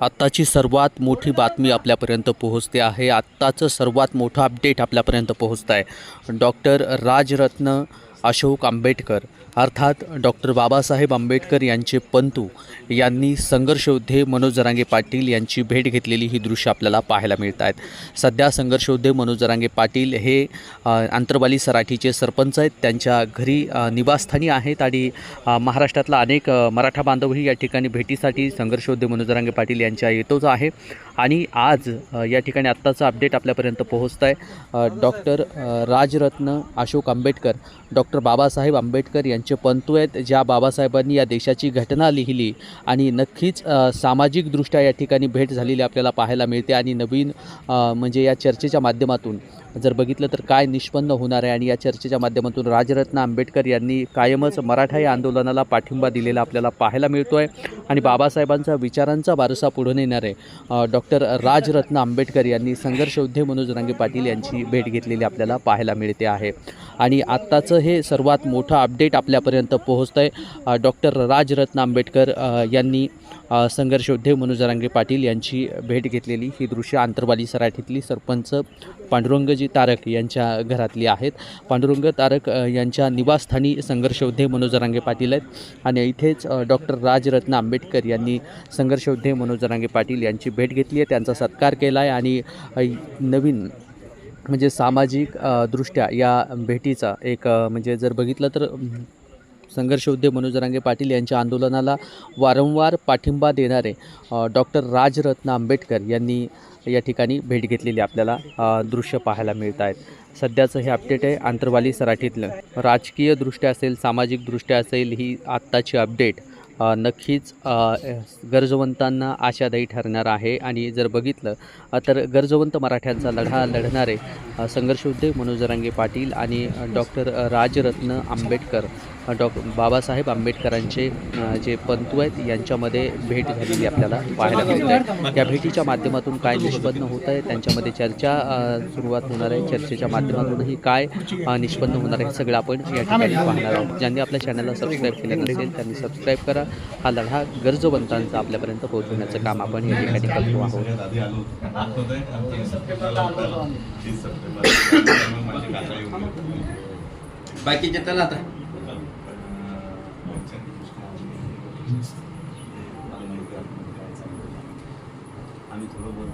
आत्ताची सर्वात मोठी बातमी आपल्यापर्यंत पोहोचते आहे. आत्ताचं सर्वात मोठं अपडेट आपल्यापर्यंत पोहोचत आहे डॉक्टर राजरत्न अशोक आंबेडकर अर्थात डॉक्टर बाबासाहेब आंबेडकर यांचे पंतू यांनी संघर्षयोद्धे मनोज जरांगे पाटील यांची भेट घेतलेली ही दृश्य आपल्याला पाहायला मिळत आहेत. सध्या संघर्षयोद्धे मनोज जरांगे पाटील हे आंतरबाली सराठीचे सरपंच आहेत. त्यांच्या घरी निवासस्थानी आहेत आणि महाराष्ट्रातला अनेक मराठा बांधवही या ठिकाणी भेटीसाठी संघर्षयोद्धे मनोज जरांगे पाटील यांच्या येतोच आहे. आणि आज या ठिकाणी आत्ताचं अपडेट आपल्यापर्यंत पोहोचत आहे डॉक्टर राजरत्न अशोक आंबेडकर डॉक्टर बाबासाहेब आंबेडकर यांचे पंतू आहेत ज्या बाबासाहेबांनी या देशाची घटना लिहिली आणि नक्कीच सामाजिकदृष्ट्या या ठिकाणी भेट झालेली आपल्याला पाहायला मिळते आणि नवीन म्हणजे या चर्चेच्या माध्यमातून जर बघितलं तर काय निष्पन्न होणार आहे आणि या चर्चेच्या माध्यमातून राजरत्न आंबेडकर यांनी कायमच मराठा या आंदोलनाला पाठिंबा दिलेला आपल्याला पाहायला मिळतो आहे आणि बाबासाहेबांचा विचारांचा वारसा पुढे नेणारे डॉक्टर राजरत्न आंबेडकर यांनी संघर्षयोद्धे मनोज रांगे पाटील यांची भेट घेतलेली आपल्याला पाहायला मिळते आहे. आणि आत्ताचं हे सर्वात मोठं अपडेट आपल्यापर्यंत पोहोचतं आहे डॉक्टर राजरत्न आंबेडकर यांनी अ, संघर्षयोद्धे मनोज रांगे पाटील यांची भेट घेतलेली. ही दृश्य आंतरवाली सराठीतली सरपंच पांडुरंगजी तारक यांच्या घरातली आहेत. पांडुरंग तारक यांच्या निवासस्थानी संघर्षयोद्धे मनोज रांगे पाटील आहेत. आणि इथेच डॉक्टर राजरत्न आंबेडकर यांनी संघर्षयोद्धे मनोज रांगे पाटील यांची भेट घेतली. आहे त्यांचा सत्कार केला आहे आणि नवीन म्हणजे सामाजिक दृष्ट्या या भेटीचा एक म्हणजे जर बघितलं तर अम, संघर्षयोद्धे मनोज रांगे पाटील यांच्या आंदोलनाला वारंवार पाठिंबा देणारे डॉक्टर राजरत्न आंबेडकर यांनी या ठिकाणी भेट घेतलेली आपल्याला दृश्य पाहायला मिळत आहेत. सध्याचं हे अपडेट आहे आंतरवाली सराठीतलं. राजकीयदृष्ट्या असेल सामाजिकदृष्ट्या असेल ही आत्ताची अपडेट. नक्कीच गरजवंतांना आशादायी ठरणार आहे. आणि जर बघितलं तर गरजवंत मराठ्यांचा लढा लढणारे संघर्षोद्योग संघर्षयोद्धे मनोज रांगे पाटील आणि डॉक्टर राजरत्न आंबेडकर डॉ बाबासाहेब आंबेडकरांचे जे पंतू आहेत यांच्यामध्ये भेट झालेली आपल्याला पाहायला मिळते. या भेटीच्या माध्यमातून काय निष्पन्न होत आहे त्यांच्यामध्ये चर्चा सुरुवात होणार आहे. चर्चेच्या माध्यमातूनही काय निष्पन्न होणार आहे सगळं आपण या ठिकाणी पाहणार आहोत. ज्यांनी आपल्या चॅनलला सबस्क्राईब केलं नसेल त्यांनी सबस्क्राईब करा. हा लढा गरजवंतांचा आपल्यापर्यंत पोहोचवण्याचं काम आपण या ठिकाणी करतो आहोत. बाकीचे चला आता. आम्ही थोडं बोल